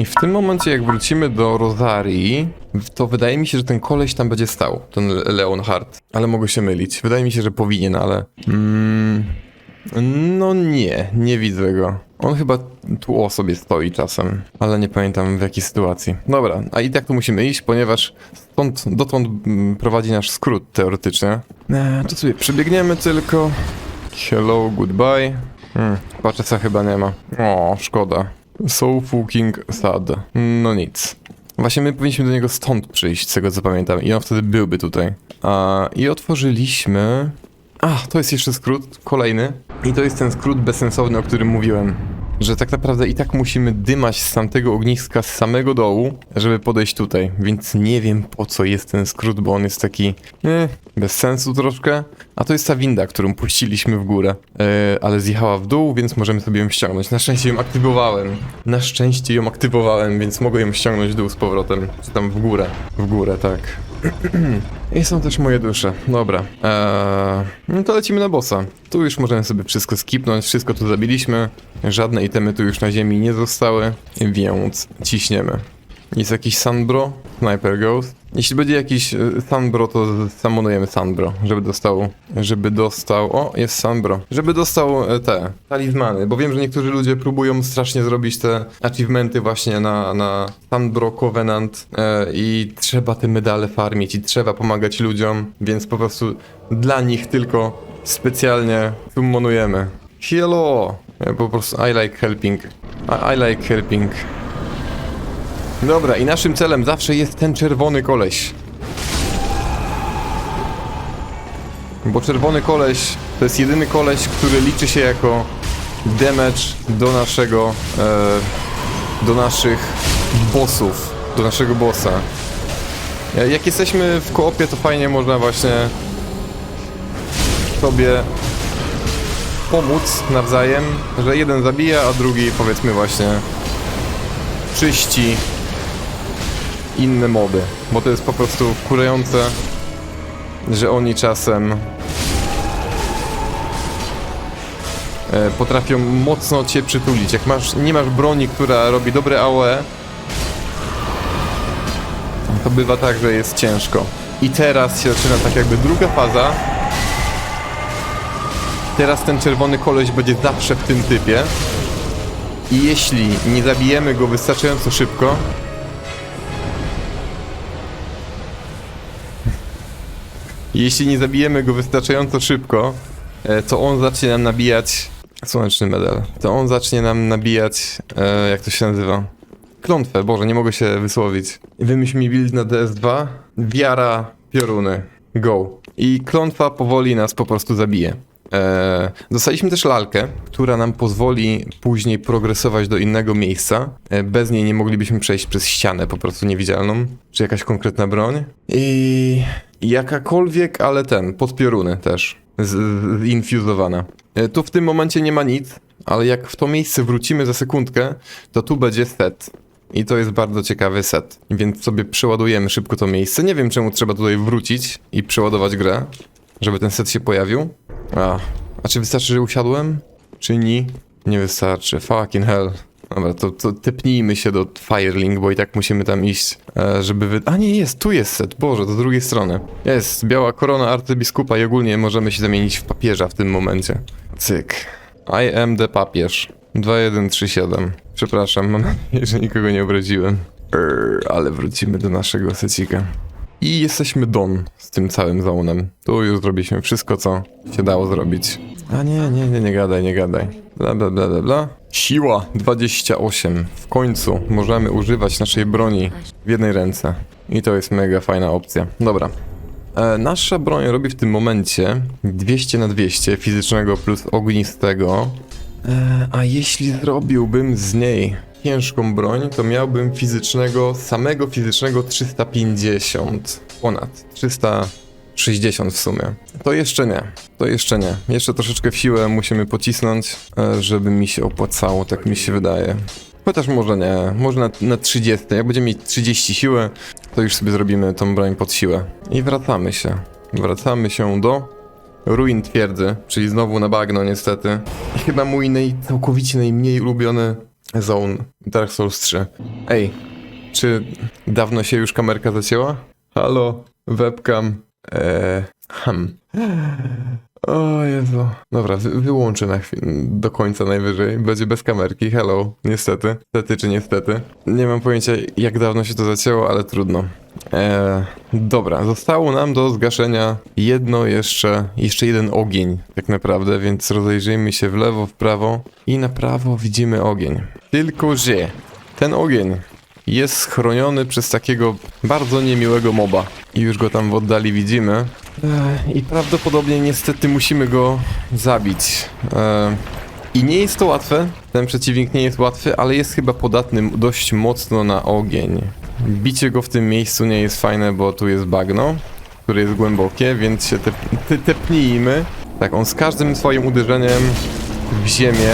I w tym momencie, jak wrócimy do Rosarii, to wydaje mi się, że ten koleś tam będzie stał, ten Le- Leonhard. Ale mogę się mylić. Wydaje mi się, że powinien, ale... Mm, no nie, nie widzę go. On chyba tu o sobie stoi czasem, ale nie pamiętam w jakiej sytuacji. Dobra, a i tak tu musimy iść, ponieważ stąd, dotąd mm, prowadzi nasz skrót teoretycznie. Eee, to sobie przebiegniemy tylko. Hello, goodbye. Hmm, Paczeca chyba nie ma. O, szkoda. So fucking sad. No nic. Właśnie my powinniśmy do niego stąd przyjść, z tego co pamiętam. I on wtedy byłby tutaj. A, I otworzyliśmy... A, to jest jeszcze skrót, kolejny. I to jest ten skrót bezsensowny, o którym mówiłem. Że tak naprawdę i tak musimy dymać z tamtego ogniska z samego dołu, żeby podejść tutaj. Więc nie wiem po co jest ten skrót, bo on jest taki... Eh, bez sensu troszkę. A to jest ta winda, którą puściliśmy w górę. E, ale zjechała w dół, więc możemy sobie ją ściągnąć. Na szczęście ją aktywowałem. Na szczęście ją aktywowałem, więc mogę ją ściągnąć w dół z powrotem. Czy tam w górę. W górę, tak. I są też moje dusze. Dobra. Eee, no to lecimy na bossa. Tu już możemy sobie wszystko skipnąć, wszystko tu zabiliśmy. Żadne itemy tu już na ziemi nie zostały, więc ciśniemy. Jest jakiś Sunbro? Sniper Ghost? Jeśli będzie jakiś e, Sunbro, to samonujemy Sunbro, żeby dostał, żeby dostał, o, jest Sunbro, żeby dostał e, te talizmany, bo wiem, że niektórzy ludzie próbują strasznie zrobić te achievementy właśnie na, na Sunbro Covenant e, i trzeba te medale farmić i trzeba pomagać ludziom, więc po prostu dla nich tylko specjalnie summonujemy. Hello! Po prostu I like helping. I, I like helping. Dobra, i naszym celem zawsze jest ten czerwony koleś. Bo czerwony koleś to jest jedyny koleś, który liczy się jako damage do naszego, e, do naszych bossów, do naszego bossa. E, Jak jesteśmy w koopie, to fajnie można właśnie sobie pomóc nawzajem, że jeden zabija, a drugi powiedzmy właśnie czyści inne moby, bo to jest po prostu wkurzające, że oni czasem e, potrafią mocno cię przytulić. Jak masz, nie masz broni, która robi dobre AOE, to bywa tak, że jest ciężko. I teraz się zaczyna tak jakby druga faza. Teraz ten czerwony koleś będzie zawsze w tym typie. I jeśli nie zabijemy go wystarczająco szybko, jeśli nie zabijemy go wystarczająco szybko, e, to on zacznie nam nabijać słoneczny medal. To on zacznie nam nabijać, e, jak to się nazywa? Klątwę, Boże, nie mogę się wysłowić. Wymyśl mi build na DS2, wiara, pioruny, go. I klątwa powoli nas po prostu zabije. Eee, dostaliśmy też lalkę, która nam pozwoli później progresować do innego miejsca. E, bez niej nie moglibyśmy przejść przez ścianę po prostu niewidzialną, czy jakaś konkretna broń. I jakakolwiek, ale ten, podpioruny też, zinfuzowana. E, tu w tym momencie nie ma nic, ale jak w to miejsce wrócimy za sekundkę, to tu będzie set. I to jest bardzo ciekawy set. Więc sobie przeładujemy szybko to miejsce. Nie wiem czemu trzeba tutaj wrócić i przeładować grę, żeby ten set się pojawił. A, a czy wystarczy, że usiadłem? Czy nie? Nie wystarczy. Fucking hell. Dobra, to, to tepnijmy się do Firelink, bo i tak musimy tam iść, e, żeby wy... A nie, jest, tu jest set, Boże, do drugiej strony. Jest, biała korona arcybiskupa i ogólnie możemy się zamienić w papieża w tym momencie. Cyk. I am the papież. 2137. Przepraszam, mam nadzieję, że nikogo nie obraziłem. Err, ale wrócimy do naszego secika. I jesteśmy don z tym całym zonem. Tu już zrobiliśmy wszystko, co się dało zrobić. A nie, nie, nie, nie gadaj, nie gadaj. Bla, bla, bla, bla, bla. Siła 28. W końcu możemy używać naszej broni w jednej ręce. I to jest mega fajna opcja. Dobra. E, nasza broń robi w tym momencie 200 na 200 fizycznego plus ognistego. E, a jeśli zrobiłbym z niej ciężką broń, to miałbym fizycznego, samego fizycznego 350. Ponad 360 w sumie. To jeszcze nie. To jeszcze nie. Jeszcze troszeczkę w siłę musimy pocisnąć, e, żeby mi się opłacało, tak mi się wydaje. Chociaż może nie, może na, na 30. Jak będziemy mieć 30 siły, to już sobie zrobimy tą broń pod siłę. I wracamy się. Wracamy się do ruin twierdzy, czyli znowu na bagno niestety. I chyba mój naj, całkowicie najmniej ulubiony Zone Dark Souls 3. Ej, czy dawno się już kamerka zacięła? Halo, webcam. Eee, hmm. O Jezu. Dobra, wy, wyłączę na chwilę, do końca najwyżej. Będzie bez kamerki, hello. Niestety. Niestety czy niestety. Nie mam pojęcia jak dawno się to zacięło, ale trudno. Eee, dobra, zostało nam do zgaszenia jedno jeszcze, jeszcze jeden ogień tak naprawdę, więc rozejrzyjmy się w lewo, w prawo i na prawo widzimy ogień. Tylko, że ten ogień jest schroniony przez takiego bardzo niemiłego moba. I już go tam w oddali widzimy. I prawdopodobnie niestety musimy go zabić. I nie jest to łatwe. Ten przeciwnik nie jest łatwy, ale jest chyba podatny dość mocno na ogień. Bicie go w tym miejscu nie jest fajne, bo tu jest bagno, które jest głębokie, więc się te, te. Tak, on z każdym swoim uderzeniem w ziemię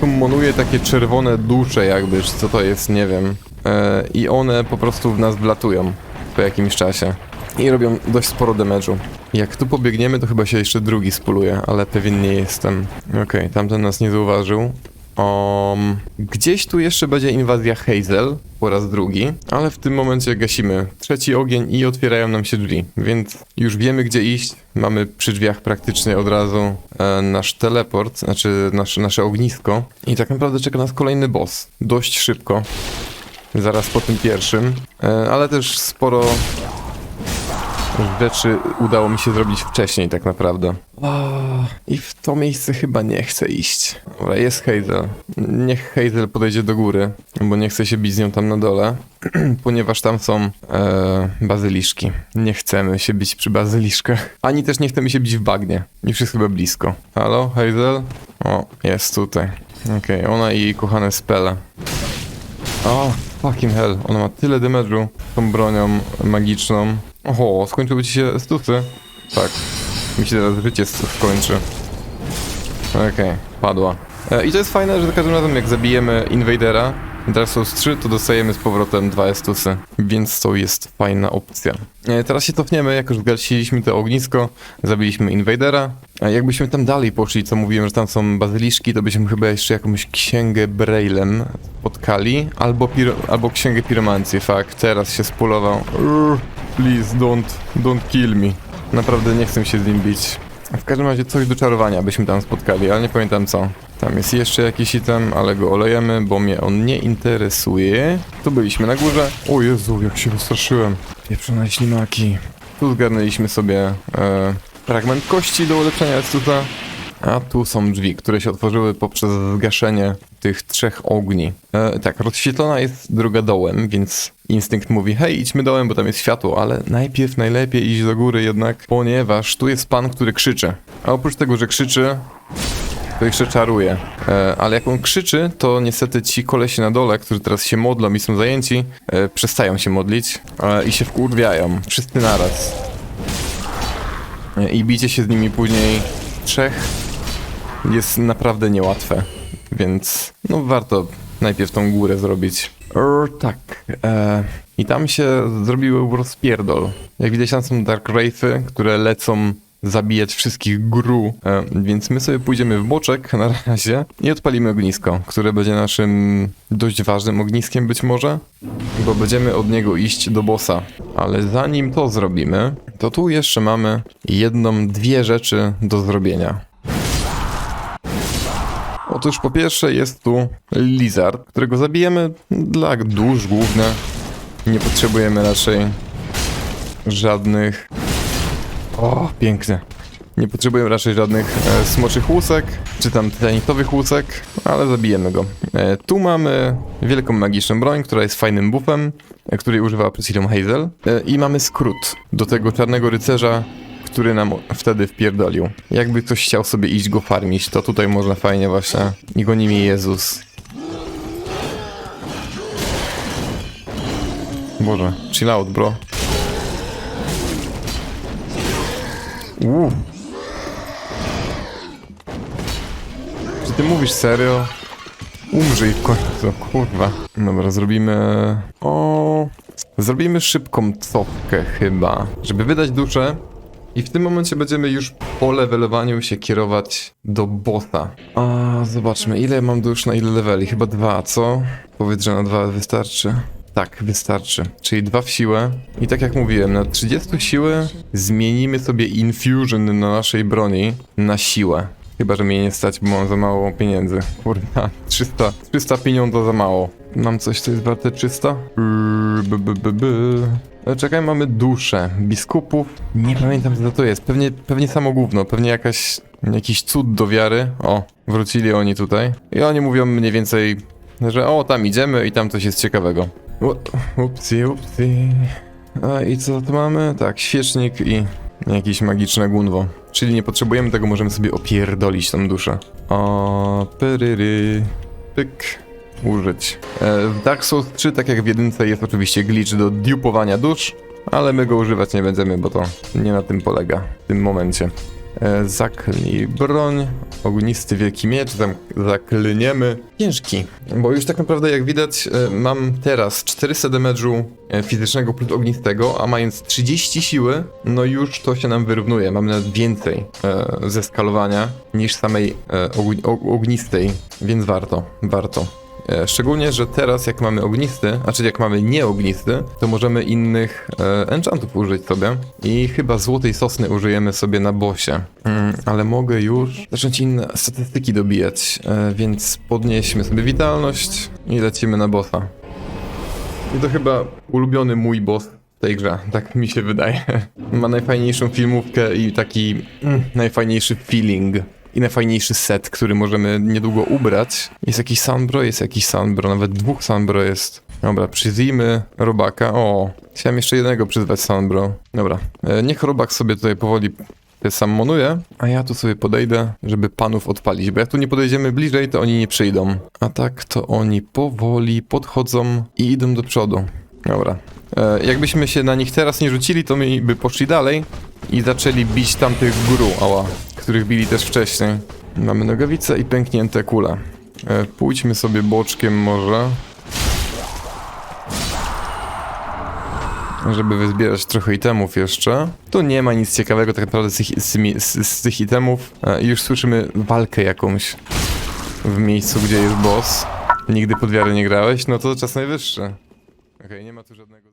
summonuje takie czerwone dusze jakby, czy co to jest, nie wiem. E, I one po prostu w nas wlatują po jakimś czasie. I robią dość sporo damage'u. Jak tu pobiegniemy, to chyba się jeszcze drugi spuluje, ale pewien nie jestem. Okej, tamten nas nie zauważył. Um, gdzieś tu jeszcze będzie inwazja Hazel po raz drugi, ale w tym momencie gasimy trzeci ogień i otwierają nam się drzwi, więc już wiemy gdzie iść. Mamy przy drzwiach praktycznie od razu e, nasz teleport, znaczy nasze, nasze ognisko i tak naprawdę czeka nas kolejny boss. Dość szybko, zaraz po tym pierwszym, e, ale też sporo rzeczy udało mi się zrobić wcześniej tak naprawdę. I w to miejsce chyba nie chcę iść. Dobra, jest Hazel. Niech Hazel podejdzie do góry, bo nie chcę się bić z nią tam na dole, ponieważ tam są e, bazyliszki. Nie chcemy się bić przy bazyliszkach. Ani też nie chcemy się bić w bagnie. Już jest chyba blisko. Halo, Hazel? O, jest tutaj. Okej, ona i jej kochane spele. O, fucking hell, ona ma tyle damage'u tą bronią magiczną. Oho, skończyły ci się stusy? Tak. Mi się teraz życie skończy. Okej, padła. E, I to jest fajne, że za każdym razem jak zabijemy Invadera Dark Souls 3, to dostajemy z powrotem dwa estusy, więc to jest fajna opcja. E, teraz się cofniemy, jak już zgasiliśmy to ognisko, zabiliśmy Invadera. A jakbyśmy tam dalej poszli, co mówiłem, że tam są bazyliszki, to byśmy chyba jeszcze jakąś księgę Braillem spotkali, albo, albo księgę piromancji, fakt, teraz się spulował. Please, don't, don't kill me. Naprawdę nie chcę się z nim bić. W każdym razie coś do czarowania byśmy tam spotkali, ale nie pamiętam co. Tam jest jeszcze jakiś item, ale go olejemy, bo mnie on nie interesuje. Tu byliśmy na górze. O Jezu, jak się wystraszyłem. Pieprzone ślimaki. Tu zgarnęliśmy sobie e, fragment kości do ulepszenia Estusa. A tu są drzwi, które się otworzyły poprzez zgaszenie tych trzech ogni. E, tak, rozświetlona jest droga dołem, więc instynkt mówi, hej, idźmy dołem, bo tam jest światło, ale najpierw najlepiej iść do góry jednak, ponieważ tu jest pan, który krzyczy. A oprócz tego, że krzyczy, to jeszcze czaruje. E, ale jak on krzyczy, to niestety ci kolesie na dole, którzy teraz się modlą i są zajęci, e, przestają się modlić e, i się wkurwiają. Wszyscy naraz. E, I bicie się z nimi później trzech jest naprawdę niełatwe. Więc no warto najpierw tą górę zrobić. Er, tak. E, I tam się zrobił rozpierdol. Jak widać tam są Dark Wraithy, które lecą zabijać wszystkich gru, e, więc my sobie pójdziemy w boczek na razie i odpalimy ognisko, które będzie naszym dość ważnym ogniskiem być może, bo będziemy od niego iść do bossa. Ale zanim to zrobimy, to tu jeszcze mamy jedną, dwie rzeczy do zrobienia. Otóż po pierwsze jest tu lizard, którego zabijemy dla dusz główne. Nie potrzebujemy raczej żadnych... O, pięknie. Nie potrzebujemy raczej żadnych e, smoczych łusek, czy tam titanitowych łusek, ale zabijemy go. E, tu mamy wielką magiczną broń, która jest fajnym buffem, e, której używała przed chwilą Hazel. E, I mamy skrót do tego czarnego rycerza, który nam wtedy wpierdolił. Jakby ktoś chciał sobie iść go farmić, to tutaj można fajnie właśnie. I goni mnie Jezus. Boże, chill out, bro. Uuu. Czy ty mówisz serio? Umrzyj w końcu, kurwa. Dobra, zrobimy... O... Zrobimy szybką cofkę chyba. Żeby wydać duszę, I w tym momencie będziemy już po levelowaniu się kierować do bossa. A zobaczmy, ile mam dusz na ile leveli? Chyba dwa, co? Powiedz, że na dwa wystarczy. Tak, wystarczy. Czyli dwa w siłę. I tak jak mówiłem, na 30 siły zmienimy sobie infusion na naszej broni na siłę. Chyba, że mnie nie stać, bo mam za mało pieniędzy. Kurwa, 300, 300 pieniądza za mało. Mam coś, co jest warte 300? Yy, by, by, by, by. E, Czekaj, mamy duszę biskupów. Nie pamiętam, co to jest. Pewnie, pewnie samo gówno, pewnie jakaś, jakiś cud do wiary. O, wrócili oni tutaj. I oni mówią mniej więcej, że o, tam idziemy i tam coś jest ciekawego. Upsi, upsi. A i co tu mamy? Tak, świecznik i jakieś magiczne gunwo. Czyli nie potrzebujemy tego, możemy sobie opierdolić tą duszę. O, pyryry, pyk, użyć. E, w Dark Souls 3, tak jak w jedynce, jest oczywiście glitch do dupowania dusz, ale my go używać nie będziemy, bo to nie na tym polega w tym momencie. E, zaklnij broń, ognisty wielki miecz, zaklniemy ciężki, bo już tak naprawdę jak widać e, mam teraz 400 damage'u e, fizycznego plus ognistego, a mając 30 siły, no już to się nam wyrównuje, mamy nawet więcej e, ze skalowania niż samej ognistej, więc warto, warto. E, Szczególnie, że teraz jak mamy ognisty, a czyli jak mamy nieognisty, to możemy innych e, enchantów użyć sobie. I chyba złotej sosny użyjemy sobie na bosie. Mm, ale mogę już zacząć inne statystyki dobijać, e, więc podnieśmy sobie witalność i lecimy na bossa. I to chyba ulubiony mój boss w tej grze, tak mi się wydaje. Ma najfajniejszą filmówkę i taki mm, najfajniejszy feeling. I najfajniejszy set, który możemy niedługo ubrać. Jest jakiś Sunbro, jest jakiś Sunbro, nawet dwóch Sunbro jest. Dobra, przyzwijmy Robaka. O, chciałem jeszcze jednego przyzwać Sunbro. Dobra, e, niech Robak sobie tutaj powoli sammonuje, a ja tu sobie podejdę, żeby panów odpalić, bo jak tu nie podejdziemy bliżej, to oni nie przyjdą. A tak to oni powoli podchodzą i idą do przodu. Dobra. E, jakbyśmy się na nich teraz nie rzucili, to my by poszli dalej i zaczęli bić tamtych guru, ała, których bili też wcześniej. Mamy nogawice i pęknięte kule. E, pójdźmy sobie boczkiem może. Żeby wyzbierać trochę itemów jeszcze. Tu nie ma nic ciekawego tak naprawdę z tych, z, z, z tych itemów. E, już słyszymy walkę jakąś w miejscu, gdzie jest boss. Nigdy pod wiarę nie grałeś? No to czas najwyższy. Okej, nie ma tu żadnego...